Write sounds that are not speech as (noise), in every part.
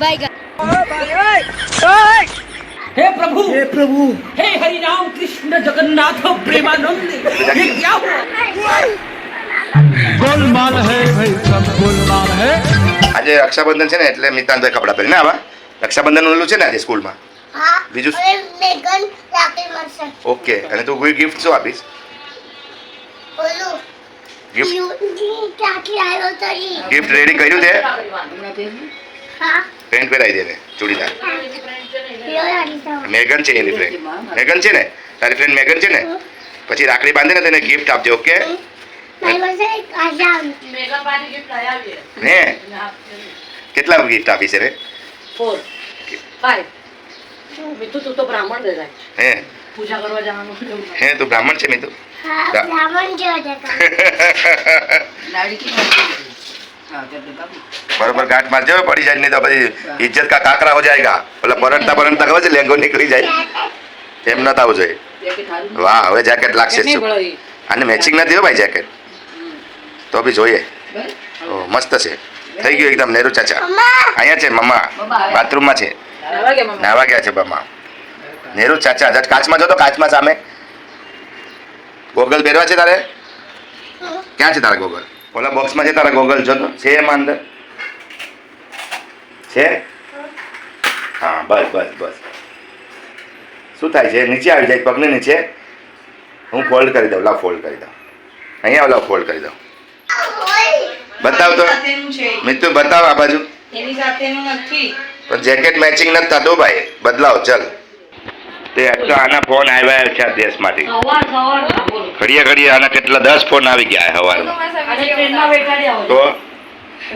बैगन हे प्रभु हे प्रभु हे हरि राम कृष्ण जगन्नाथ प्रेमानंद ये क्या हुआ गोलमाल है भाई सब गोलमाल है આજે રક્ષાબંધન છે ને એટલે મિતાનભાઈ કપડાં પહેરીને આવા રક્ષાબંધન ઓલું છે ને આજે સ્કૂલમાં હા બીજું શું? હવે મેગન રાખી મળશે ઓકે અને તું કોઈ ગિફ્ટ શું આપીશ ઓલું ગિફ્ટ યુની રાખી આવ્યો તો ઈ ગિફ્ટ રેડી કર્યું તે હા પેન્ટ પહેરાવી દે ને ચૂડીદાર મેગન છે એની ફ્રેન્ડ મેગન છે ને? તારી ફ્રેન્ડ મેગન છે ને? પછી રાખડી બાંધે ને તેને ગિફ્ટ આપજો ઓકે હે કેટલા ગિફ્ટ આપી છે રે? ફોર ફાઈવ મીઠું તું તો બ્રાહ્મણ દે જાય. હે? પૂજા કરવા જવાનું હે તું બ્રાહ્મણ છે મિતુ? હા બ્રાહ્મણ જેવો દેખાય (laughs) બરોબર ગાંઠ મારજો પડી જાય નહીં તો પછી ઇજ્જત કા કાકરા હો જાયગા. એટલે પરણતા પરણતા ખબર છે લેંગો નીકળી જાય. એમ ન થવું જોઈએ. વાહ હવે જેકેટ લાગશે અને મેચિંગ નથી હો ભાઈ જેકેટ તો બી જોઈએ. મસ્ત છે. થઈ ગયું એકદમ નેહરુ ચાચા. અહીંયા છે મમ્મા. બાથરૂમમાં છે. નાવા ગયા છે મમ્મા. નેહરુ ચાચા જટ કાચમાં જો તો કાચમાં સામે. ગોગલ પહેરવા છે તારે? ક્યાં છે તારા ગોગલ? ઓલા બોક્સમાં છે તારા ગોગલ જો તો? છે એમાં અંદર? છે? હા બસ બસ બસ. શું થાય છે? નીચે આવી જાય પગને નીચે. હું ફોલ્ડ કરી દઉં લાવ ફોલ્ડ કરી દઉં. અહીંયા ઓલા ફોલ્ડ કરી દઉં. બતાવ તો. મિતુ બતાવ આ બાજુ. એની સાથેનું નથી. પણ જેકેટ મેચિંગ નથી થતું ભાઈ. બદલાવ ચલ. તે આના ફોન આવ્યા છે આ દેશમાંથી ઘડીએ ઘડીએ આના કેટલા દસ ફોન આવી ગયા સવારમાં તો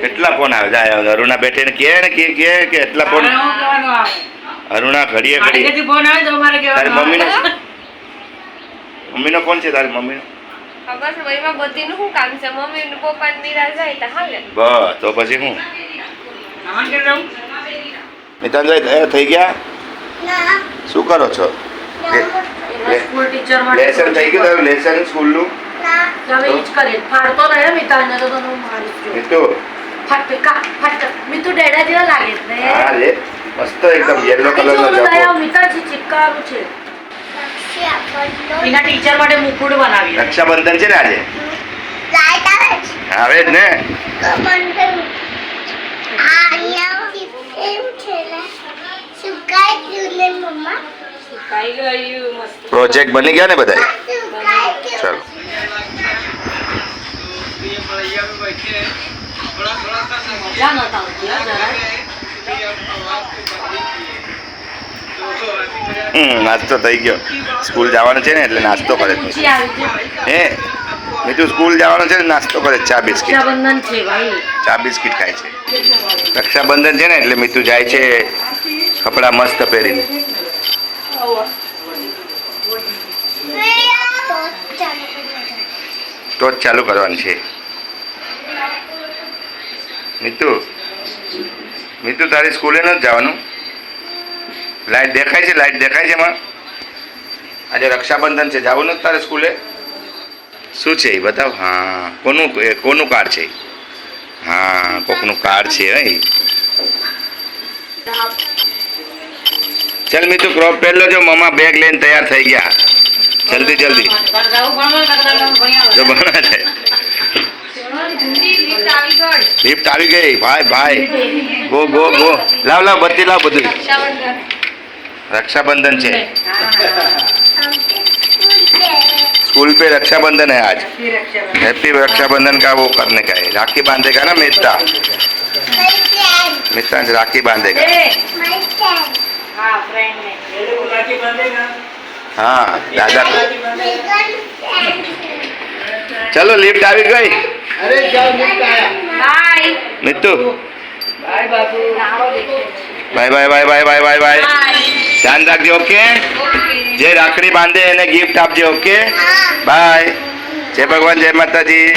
કેટલા ફોન આવે જાય અરુણા બેઠીને કહે ને કે કે કે એટલા ફોન અરુણા ઘડીએ ઘડીએ. ફોન આવે તો મારે તારી મમ્મીનો મમ્મીનો ફોન છે તારી મમ્મીનો? ને ને બસ તો પછી હું થઈ ગયા? ના શું કરો છો? સ્કૂલ ટીચર લેસન થઈ ગયું તારું લેસન સ્કૂલનું? ના. તમે ઈ જ કરે. ફાડતો રહે મિતાને તો તને જો. મિતુ. ફટ કા ફટ મિતુ ડેડા જેવા લાગે છે હા રે મસ્ત એકદમ યેલો જપો મિતાજી ચિપકાવું છે. રક્ષાબંધન. એના ટીચર માટે મુકુટ બનાવી રક્ષાબંધન છે ને આજે? આવે જ ને પ્રોજેક્ટ બની ગયા ને બધા ચલો. નાસ્તો થઈ ગયો. સ્કૂલ જવાનું છે ને એટલે નાસ્તો કરે હે મીઠું સ્કૂલ જવાનું છે ને નાસ્તો કરે ચા બિસ્કિટ. રક્ષાબંધન છે ભાઈ. ચા બિસ્કિટ ખાય છે. રક્ષાબંધન છે ને એટલે મીઠું જાય છે કપડાં મસ્ત પહેરીને. તો ચાલો કરવાનું છે. મિતુ મિતુ, તારી સ્કૂલે નથી જવાનું? લાઈટ દેખાય છે, લાઈટ દેખાય છે એમાં? આજે રક્ષાબંધન છે, જવું નથી તારે સ્કૂલે? શું છે એ બતાવ? હા, કોનું કોનું કાર્ડ છે? હા, કોકનું કાર્ડ છે હે ચાલ મીતુ ક્રોપ પહેરલો જો મમ્મા બેગ લઈને તૈયાર થઈ ગયા જલ્દી જલ્દી તારે જવું ભણવા કાં તારે જવું ભણ્યા જો ભણા છે લિફ્ટ આવી ગઈ ભાઈ ભાઈ ગો ગો ગો લાવ લાવ બત્તી લાવ બધું रक्षाबंधन છે स्कूल पे रक्षाबंधन है आज हैप्पी रक्षाबंधन का वो करने का है राखी बांधेगा ना मित्ता मित्ता से राखी बांधेगा હા ફ્રેન્ડ ને हाँ दादा को चलो लिफ्ट આવી ગઈ bye Mittu bye Bapu bye bye bye bye bye bye bye ધ્યાન રાખજો ઓકે જે રાખડી બાંધે એને ગિફ્ટ આપજો ઓકે બાય જય ભગવાન જય માતાજી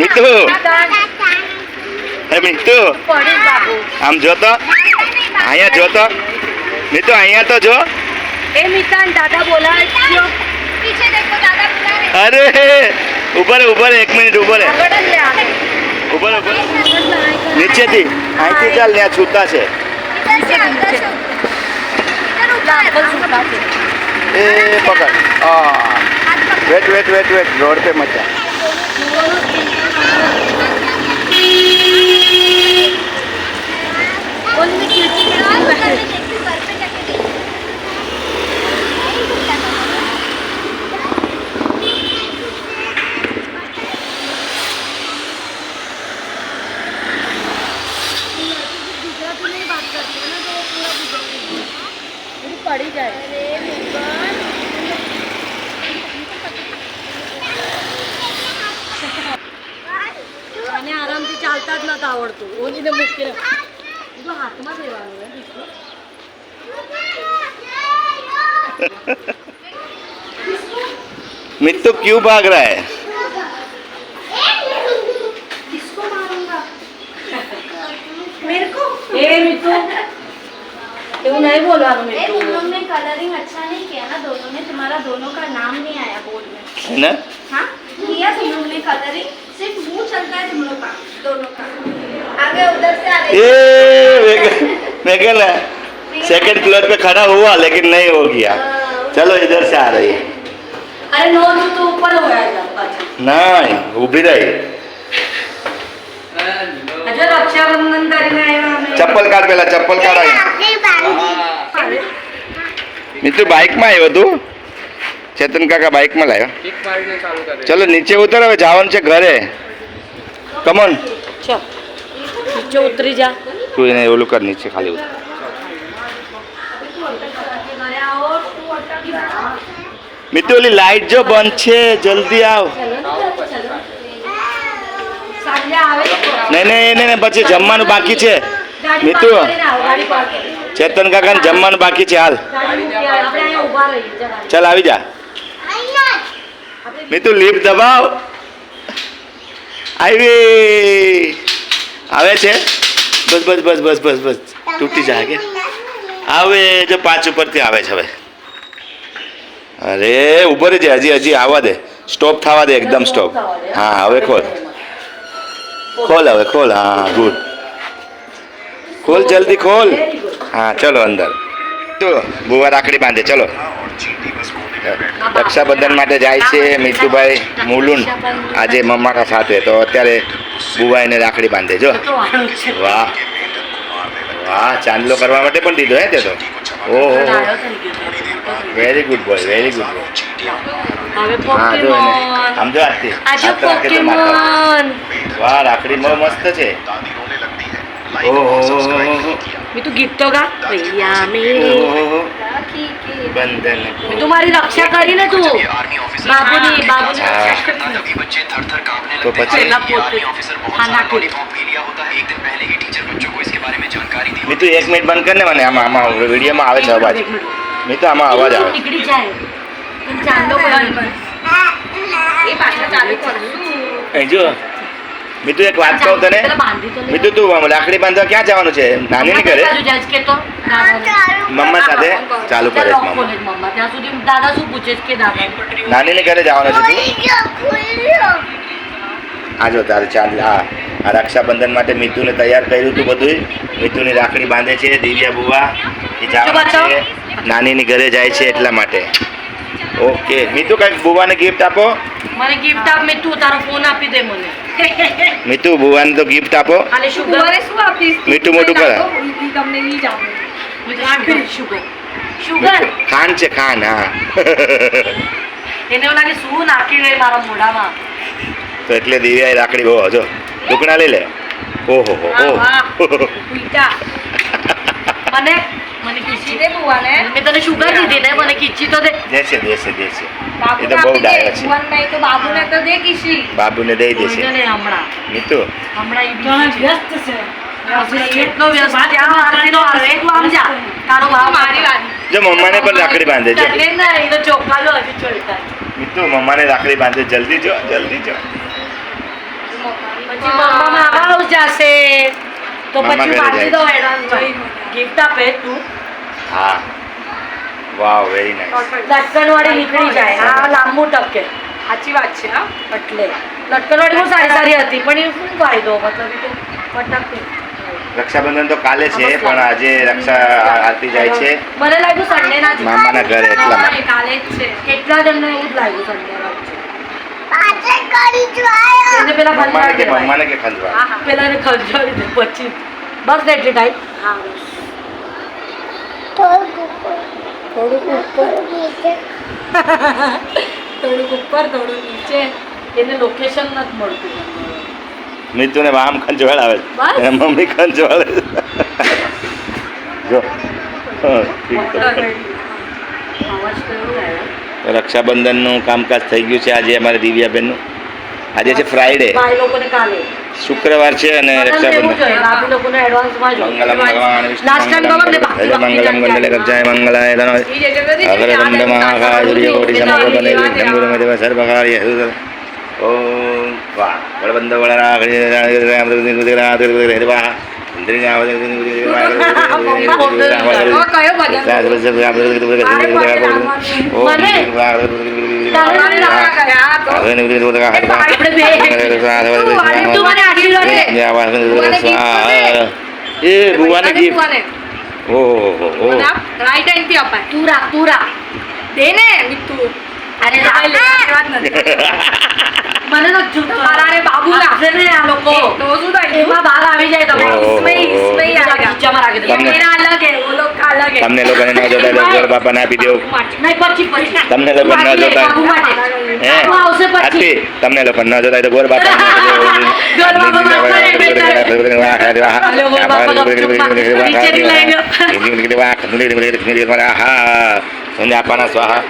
નીતુ હે નીતુ આમ જોતો અહીંયા જોતો નીતુ અહીંયા તો જો. એ મિતાન દાદા બોલાવ્યો અરે ઉપર ઉપર એક મિનિટ ઉપર ઉપર ઉપર નીચેથી. અહીંથી ચાલ ત્યાં છૂટા છે. એ પકડ. હા. Wait wait wait wait. Road pay મજા બોલ મેં ખીડકી के मित्तू क्यों भाग रहा है? मेरे को? ए मित्तू क्यों नहीं बोला मित्तू तुम लोग ने कलरिंग अच्छा नहीं किया ना दोनों ने? तुम्हारा दोनों का नाम नहीं आया बोर्ड में। है ना? हाँ किया तुम लोग ने कलरिंग सिर्फ़ मुँह चलता है तुम लोग का दोनों का। आगे उधर से आ रही है। ए मेघल सेकंड फ्लोर पे खड़ा हुआ लेकिन नहीं हो गया। हाँ, चलो इधर से आ रही है। અરે નો નો તો ઉપર હોયા જા પાછા नहीं ઊભી રહી હજુ રક્ષાબંધન કરીને આવ્યા અમે ચપ્પલ કાઢ પેલા ચપ્પલ કાઢ અહીંયા आगे बांधी મિત્ર બાઇકમાં આવ્યો તું ચેતન કાકા બાઇકમાં લાવ્યો ચલો નીચે ઉતર હવે જવાનું છે ઘરે કમોન ચલ નીચે ઉતરી જા તું એને ઓલું કર નીચે ખાલી ઉતર મિત્ર, ઓલી લાઈટ જો બંધ છે, જલ્દી આવ. નહીં નહીં નહીં પછી જમવાનું બાકી છે. મીતુ ચેતન કાકા કાકાને જમવાનું બાકી છે, હાલ. ચાલ, આવી જા. મિતુ લિફ્ટ દબાવ. આવી. આવે છે? બસ બસ બસ બસ બસ બસ. તૂટી જાય કે આવે, જો પાંચ ઉપરથી આવે છે, હવે. અરે ઉભર રહેજે હજી હજી આવવા દે. સ્ટોપ થવા દે એકદમ સ્ટોપ હા. હવે ખોલ. ખોલ હવે ખોલ. હા ગુડ. ખોલ જલ્દી ખોલ. હા ચલો અંદર. તો બુવા રાખડી બાંધે ચલો. રક્ષાબંધન માટે જાય છે મીઠુભાઈ મુલુન. આજે મમ્માકા સાથે. તો અત્યારે બુવા એને રાખડી બાંધે જો. છે. વાહ. વાહ ચાંદલો કરવા માટે પણ દીધો હે તે તો. ઓહો. છે. Very good boy very good boy હવે હા જો એને પોકેમોન આમ જો આજથી આજે હાથ રાખે તો માથા પોકેમોન વાહ રાખડી બહુ મસ્ત છે. મેં મી તું ગીત તો ગા. ભૈયા ઓહો બંધન. તું મારી રક્ષા કરીને તું. બાબુની બાબુની હા. રક્ષા કરી. તો પછી? પહેલા પોતે હા નાખી મેં તું એક મિનિટ બંધ કર ને નહીં આમાં અવાજ આવે. નીકળી જાય. ચાંદો જો મીતુ એક વાત કહું તને. મીતુ તું લાકડી બાંધવા ક્યાં જવાનું છે? નાની ની ઘરે મમ્મા સાથે ચાલુ કરે. નાની ની ઘરે જવાનું છે આ જો તારે ચાંદ હા આ રક્ષાબંધન માટે મિતુને તૈયાર કર્યું હતું બધું મિતુની રાખડી બાંધે છે દિવ્યા બુવા. એ જવાનું છે. નાનીની ઘરે જાય છે એટલા માટે. ઓકે મીતુ કંઈક બુવાને ગિફ્ટ આપો? મને ગિફ્ટ આપ મેં તારો ફોન આપી દે મને. મીઠું બુવાને તો ગિફ્ટ આપો. અને શુગર શું આપીશ? મીઠું મોટું કરે. તમને નહીં જ આપે. શુગર શુગર શુગર ખાન છે ખાન હા. એને એવું લાગે શું નાખી ગઈ મારા મોઢામાં. તો એટલે દિવ્યાએ રાખડી બહુ જો ટુકડા લઈ લે. ઓહો હો ઓહો. મને મને કીચી દે બુવાને મેં તને શુગર દીધી ને મને કીચી તો દે. દેશે દેશે દેશે. એ તો બહુ ડાયો છે. તો બાબુને તો દે કીચી બાબુને દઈ દેશે. ને હમણાં. મીતુ. હમણાં ઈ બીજી વ્યસ્ત છે. એટલો વ્યસ્ત ત્યાં આરતીનો આવે. તું આમ જા. તારો ભાવ મારી વાત. જો મમ્માને પણ રાખડી બાંધે છે. તને ના એ તો ચોખાલો હજી ચોલતા. મીતુ મમ્માને રાખડી બાંધે. જલ્દી જો જલ્દી જો. પછી મમ્મા મામા હાઉસ જશે તો પછી બાંધી દો એડવાન્સ ગિફ્ટ આપે તું. હા. વાવ વેરી નાઇસ લટકણવાળી નીકળી જાય. હા લાંબુ ટકે. સાચી વાત છે હા. એટલે. લટકણવાળી બહુ સારી સારી હતી પણ એ શું ફાયદો? મતલબ એ તો ફટાક રક્ષાબંધન તો કાલે છે પણ આજે રક્ષા આરતી જાય છે. મને લાગ્યું સન્ડે ના મામાના ઘરે એટલા માટે. કાલે જ છે. કેટલા જણને એવું જ લાગ્યું સન્ડે ના પેલા કે મમ્માને કે પેલા એને ખંજવાળી દે પછી. બસ એટલી ટાઈમ હા. થોડુંક ઉપર. થોડુંક ઉપર થોડુંક નીચે. એને લોકેશન નથી મળતું. મિતુને આમ ખંજવાળ આવે. છે. મમ્મી ખંજવાળે. જો. રક્ષાબંધનનું કામકાજ થઈ ગયું છે આજે અમારે દિવ્યાબેનનું. આજે છે ફ્રાઈડે લોકોને કાલે. શુક્રવાર છે અને રક્ષાબંધન ઓમ વાહ વળબંધ વળરા ఏ భువాని గిఫ్ట్ हो हो हो राईट आहे ती आपण तू रा तू रा दे ने मी तू. अरे राहिले (laughs) મને તો તમારા ને બાબુ લાગશે ને આ લોકો. તો શું એમાં બાલ આવી જાય તમે. ઇસ્મે ઇસ્મે આ ગીચામાં રાખી દે એના અલગ હે બોલો તમને લોકોને ન જોતા દસ હજાર બાપાને આપી દેવું તમને લોકો ન જોતા હે આથી તમને લોકો ન જોતા તો ગોર બાપા આપવાના સ્વાહા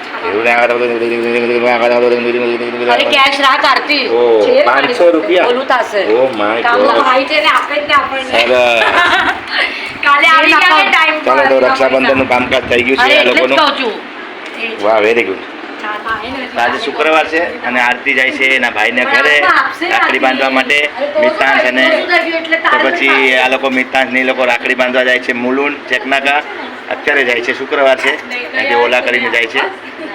પાંચસો રૂપિયા ચાલો તો રક્ષાબંધન રક્ષાબંધનનું કામકાજ થઈ ગયું છે આ લોકોનું. વાહ વેરી ગુડ આજે શુક્રવાર છે અને આરતી જાય છે એના ભાઈને ઘરે રાખડી બાંધવા માટે મિત્રાંશ અને તો પછી આ લોકો મિતાંશ ને એ લોકો રાખડી બાંધવા જાય છે. મુલુન ચેકનાકા અત્યારે જાય છે શુક્રવાર છે. આજે ઓલા કરીને જાય છે.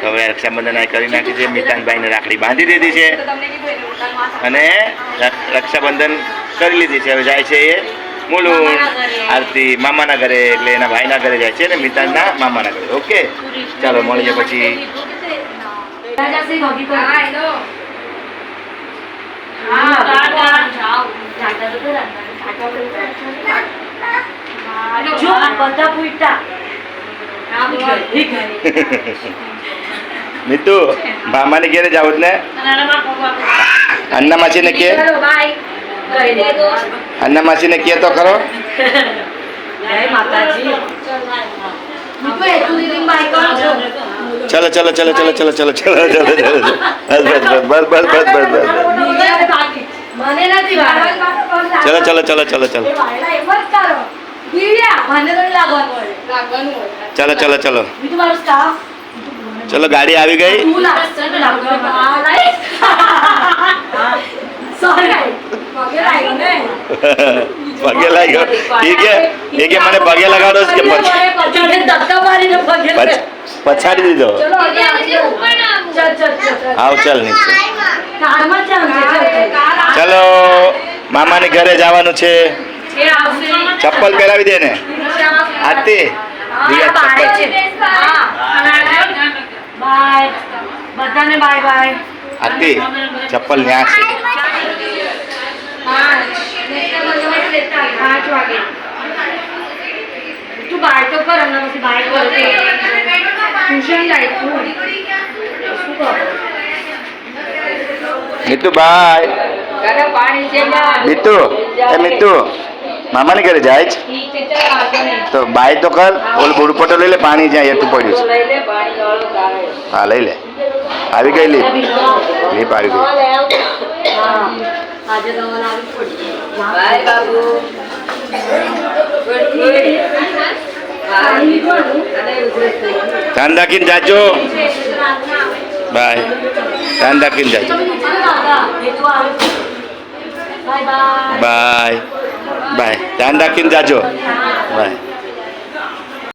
તો હવે રક્ષાબંધન આ કરી નાખી છે. મિતાંશભાઈને રાખડી બાંધી દીધી છે. અને રક્ષાબંધન કરી લીધી છે. હવે જાય છે એ મુલું આરતી મામાના ઘરે એટલે એના ભાઈના ઘરે જાય છે અને મિતાના મામાના ઘરે. ઓકે? ચાલો મળીએ પછી. મિતુ મામાને ઘેરે જાવ ને અન્ના માસી ને કે અન્ના માસીને કે તો ખરો ચલો ચલો ચલો ચલો ચલો ચલો ચલો ચલો ચલો ચલો બસ બસ બસ બસ બસ. ચલો ચલો ચલો ચલો ચલો. ચલો ચલો ચલો. ચલો ગાડી આવી ગઈ પગે લાગ્યો. એ કે કે મને પગે લગાડો કે પછી? પછાડી દીધો. આવ. ચાલ નીચે. ચલો મામાને ઘરે જવાનું છે. ચપ્પલ પહેરાવી દે ને. આતી ચપ્પલ બધાને બાય ચપ્પલ ન્યા છે. પાંચ વાગે. તું બાય તો કર હમણાં પછી બાય કર ટ્યુશન જાય તું. શું? કર? મિતુ બાય દાદા પાણી છે બહાર. મિતુ એ મિતુ. મામાની ઘરે જાય છે. તો બાય તો કર ઓલ બુડપટો લઈ લે પાણી જ્યાં એટલું પડ્યું છે. હા લઈ લે. આવી ગઈ. લીપ લીપ આવી ગઈ બાય બાબુ. ધ્યાન રાખીને જાજો. બાય. ધ્યાન રાખીને જાજો. Bye bye. ધ્યાન રાખીને બાય.